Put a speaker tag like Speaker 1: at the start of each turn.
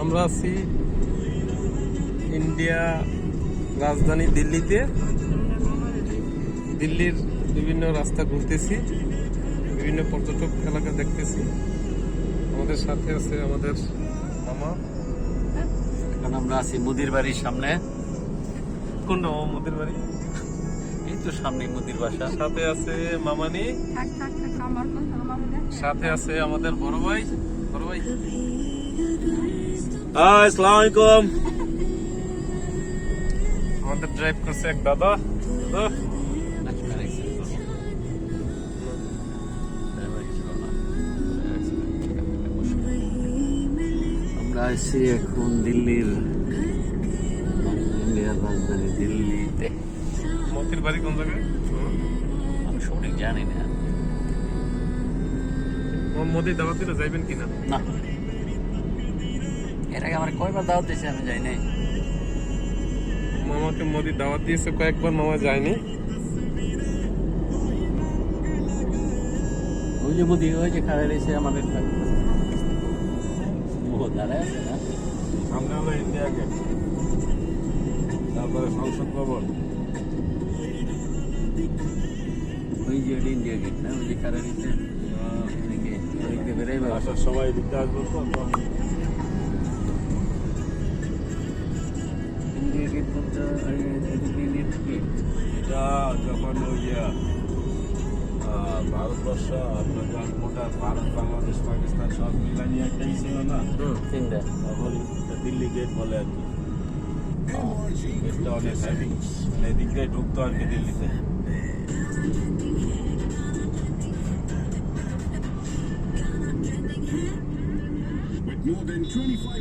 Speaker 1: আমরা আছি ইন্ডিয়া রাজধানী দিল্লিতে। দিল্লির বিভিন্ন রাস্তা ঘুরতেছি বিভিন্ন পর্যটক এলাকা দেখতেছি। আমাদের সাথে আছে আমাদের মামা।
Speaker 2: এখন আমরা আছি মুদির বাড়ির সামনে।
Speaker 1: কোন মামা মোদের বাড়ি?
Speaker 2: এই তো সামনে মুদির বাসা।
Speaker 1: সাথে আছে মামানি। সাথে আছে আমাদের বড় ভাই। বড় ভাই?
Speaker 2: আসসালামু আলাইকুম
Speaker 1: আমাদের ড্রাইভ করছে এক দাদা।
Speaker 2: আমরা আছি এখন দিল্লির ইন্ডিয়ার রাজধানী দিল্লিতে।
Speaker 1: মতির বাড়ি কোন জায়গায়?
Speaker 2: আমি সঠিক জানি না।
Speaker 1: মোদি দাওয়াত দিলে যাইবেন কিনা?
Speaker 2: না। এর আগে আমার কয়বার দাওয়াত দিয়েছে আমি যাই নাই।
Speaker 1: মামাকে মোদি দাওয়াত দিয়েছে কয়েকবার মামা যায়নি।
Speaker 2: ওই যে মুদি ওই যে খাড়া রয়েছে আমাদের দাঁড়ায় আছে না?
Speaker 1: সামনে হলো ইন্ডিয়া গেট তারপরে সংসদ ভবন।
Speaker 2: ওই যে ইন্ডিয়া গেট না? ওই যে খাড়া রয়েছে
Speaker 1: আসার সময় দিকটা আসব তো
Speaker 3: এটা যখন ওই যে ভারতবর্ষ আপনার গোটা ভারত বাংলাদেশ পাকিস্তান সব মিলানিয়ে একটা ই ছিল না তখন দিল্লি গেট বলে আর কি গেটটা অনেক হ্যাভি মানে এদিক দিয়ে ঢুকতো আর কি দিল্লিতে
Speaker 4: more than 25